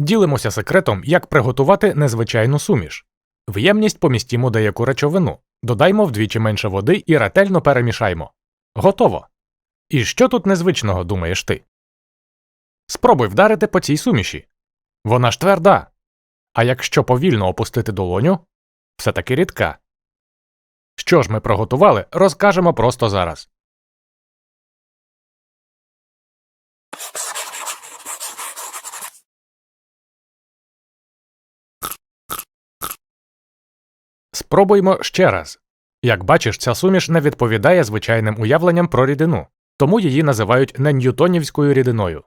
Ділимося секретом, як приготувати незвичайну суміш. В ємність помістімо деяку речовину, додаймо вдвічі менше води і ретельно перемішаймо. Готово. І що тут незвичного, думаєш ти? Спробуй вдарити по цій суміші. Вона ж тверда. А якщо повільно опустити долоню, все таки рідка. Що ж ми приготували, розкажемо просто зараз. Спробуймо ще раз. Як бачиш, ця суміш не відповідає звичайним уявленням про рідину, тому її називають неньютонівською рідиною.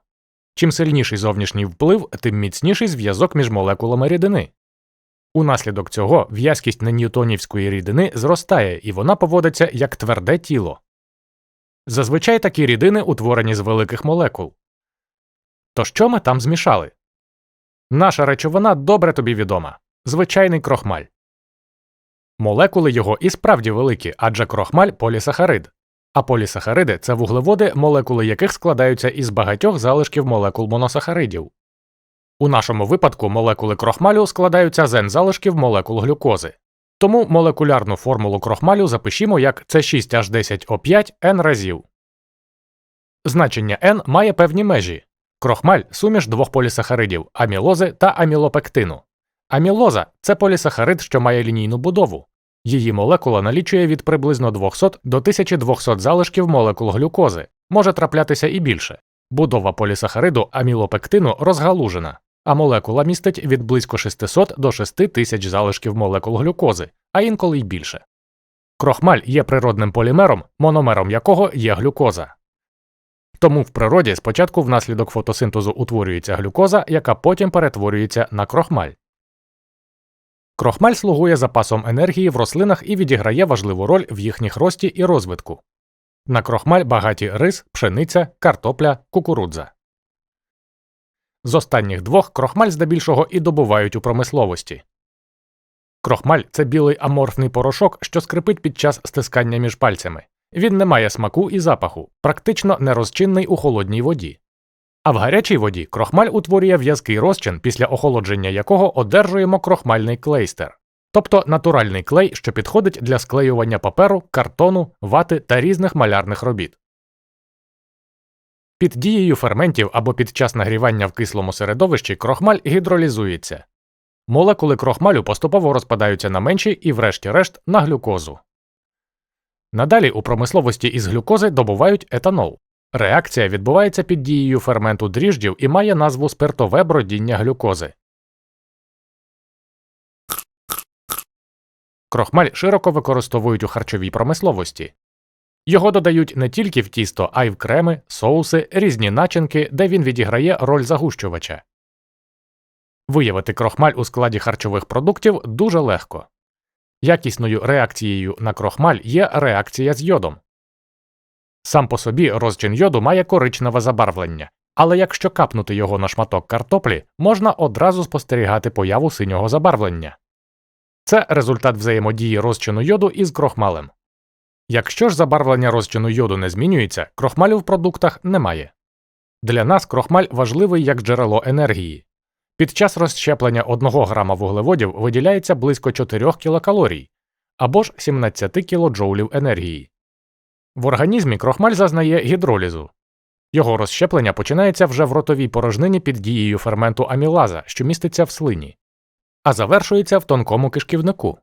Чим сильніший зовнішній вплив, тим міцніший зв'язок між молекулами рідини. Унаслідок цього в'язкість неньютонівської рідини зростає і вона поводиться як тверде тіло. Зазвичай такі рідини утворені з великих молекул. То що ми там змішали? Наша речовина добре тобі відома звичайний крохмаль. Молекули його і справді великі, адже крохмаль полісахарид. А полісахариди це вуглеводи, молекули яких складаються із багатьох залишків молекул моносахаридів. У нашому випадку молекули крохмалю складаються з N-залишків молекул глюкози. Тому молекулярну формулу крохмалю запишімо як С6H10O5 N разів. Значення N має певні межі. Крохмаль суміш двох полісахаридів амілози та амілопектину. Амілоза це полісахарид, що має лінійну будову. Її молекула налічує від приблизно 200 до 1200 залишків молекул глюкози, може траплятися і більше. Будова полісахариду амілопектину розгалужена, а молекула містить від близько 600 до 6000 залишків молекул глюкози, а інколи й більше. Крохмаль є природним полімером, мономером якого є глюкоза. Тому в природі спочатку внаслідок фотосинтезу утворюється глюкоза, яка потім перетворюється на крохмаль. Крохмаль слугує запасом енергії в рослинах і відіграє важливу роль в їхніх рості і розвитку. На крохмаль багаті рис, пшениця, картопля, кукурудза. З останніх двох крохмаль здебільшого і добувають у промисловості. Крохмаль це білий аморфний порошок, що скрипить під час стискання між пальцями. Він не має смаку і запаху, практично нерозчинний у холодній воді. А в гарячій воді крохмаль утворює в'язкий розчин, після охолодження якого одержуємо крохмальний клейстер, тобто натуральний клей, що підходить для склеювання паперу, картону, вати та різних малярних робіт. Під дією ферментів або під час нагрівання в кислому середовищі крохмаль гідролізується. Молекули крохмалю поступово розпадаються на менші і, врешті-решт, на глюкозу. Надалі у промисловості із глюкози добувають етанол. Реакція відбувається під дією ферменту дріждів і має назву спиртове бродіння глюкози. Крохмаль широко використовують у харчовій промисловості. Його додають не тільки в тісто, а й в креми, соуси, різні начинки, де він відіграє роль загущувача. Виявити крохмаль у складі харчових продуктів дуже легко. Якісною реакцією на крохмаль є реакція з йодом. Сам по собі розчин йоду має коричневе забарвлення, але якщо капнути його на шматок картоплі, можна одразу спостерігати появу синього забарвлення. Це результат взаємодії розчину йоду із крохмалем. Якщо ж забарвлення розчину йоду не змінюється, крохмалю в продуктах немає. Для нас крохмаль важливий як джерело енергії. Під час розщеплення 1 грама вуглеводів виділяється близько 4 кілокалорій або ж 17 кілоджоулів енергії. В організмі крохмаль зазнає гідролізу. Його розщеплення починається вже в ротовій порожнині під дією ферменту амілаза, що міститься в слині, а завершується в тонкому кишківнику.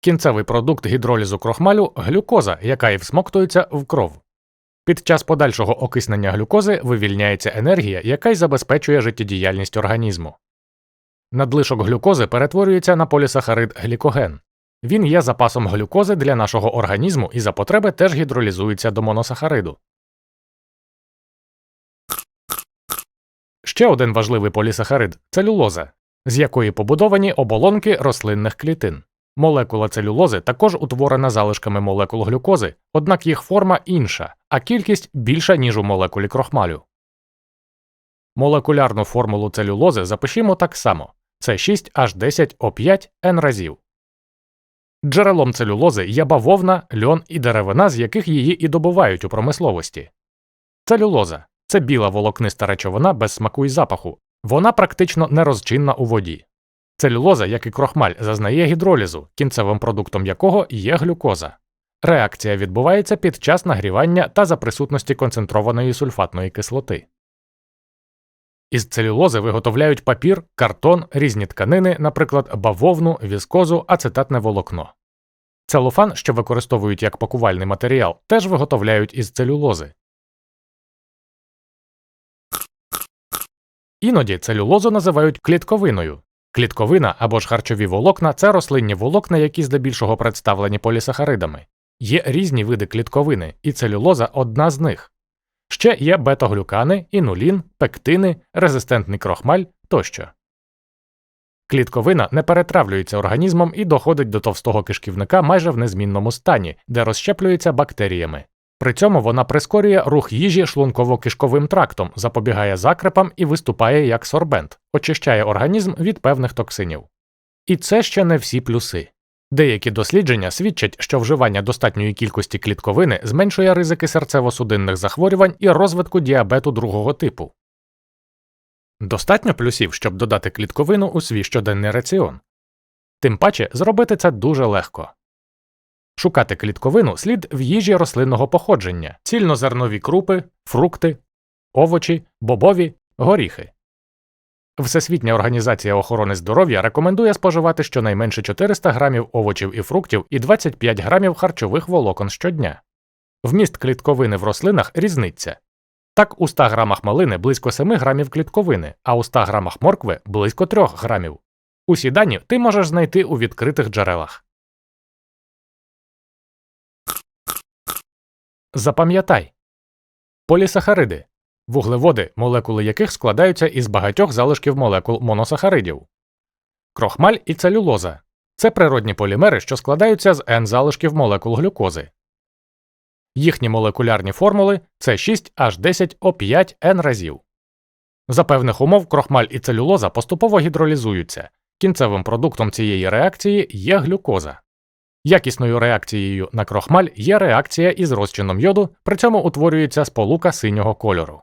Кінцевий продукт гідролізу крохмалю глюкоза, яка і всмоктується в кров. Під час подальшого окиснення глюкози вивільняється енергія, яка й забезпечує життєдіяльність організму. Надлишок глюкози перетворюється на полісахарид глікоген. Він є запасом глюкози для нашого організму і за потреби теж гідролізується до моносахариду. Ще один важливий полісахарид целюлоза, з якої побудовані оболонки рослинних клітин. Молекула целюлози також утворена залишками молекул глюкози, однак їх форма інша, а кількість більша, ніж у молекулі крохмалю. Молекулярну формулу целюлози запишімо так само це 6H10O5 N разів. Джерелом целюлози є бавовна, льон і деревина, з яких її і добувають у промисловості. Целюлоза це біла волокниста речовина без смаку і запаху, Вона практично нерозчинна у воді. Целюлоза, як і крохмаль, зазнає гідролізу, кінцевим продуктом якого є глюкоза. Реакція відбувається під час нагрівання та за присутності концентрованої сульфатної кислоти. Із целюлози виготовляють папір, картон, різні тканини, наприклад, бавовну, віскозу, ацетатне волокно. Целофан, що використовують як пакувальний матеріал, теж виготовляють із целюлози. Іноді целюлозу називають клітковиною. Клітковина або ж харчові волокна це рослинні волокна, які здебільшого представлені полісахаридами. Є різні види клітковини, і целюлоза одна з них. Ще є бета-глюкани, інулін, пектини, резистентний крохмаль тощо. Клітковина не перетравлюється організмом і доходить до товстого кишківника майже в незмінному стані, де розщеплюється бактеріями. При цьому вона прискорює рух їжі шлунково-кишковим трактом, запобігає закрепам і виступає як сорбент, очищає організм від певних токсинів. І це ще не всі плюси. Деякі дослідження свідчать, що вживання достатньої кількості клітковини зменшує ризики серцево-судинних захворювань і розвитку діабету другого типу. Достатньо плюсів, щоб додати клітковину у свій щоденний раціон. Тим паче зробити це дуже легко. Шукати клітковину слід в їжі рослинного походження, цільнозернові крупи, фрукти, овочі, бобові, горіхи. Всесвітня організація охорони здоров'я рекомендує споживати щонайменше 400 грамів овочів і фруктів і 25 грамів харчових волокон щодня. Вміст клітковини в рослинах різниця. Так, у 100 грамах малини близько 7 грамів клітковини, а у 100 грамах моркви близько 3 грамів. Усі дані ти можеш знайти у відкритих джерелах. Запам'ятай полісахариди вуглеводи, молекули яких складаються із багатьох залишків молекул моносахаридів. Крохмаль і целюлоза це природні полімери, що складаються з N залишків молекул глюкози. Їхні молекулярні формули це 6H10O5 N разів. За певних умов крохмаль і целюлоза поступово гідролізуються. Кінцевим продуктом цієї реакції є глюкоза. Якісною реакцією на крохмаль є реакція із розчином йоду, при цьому утворюється сполука синього кольору.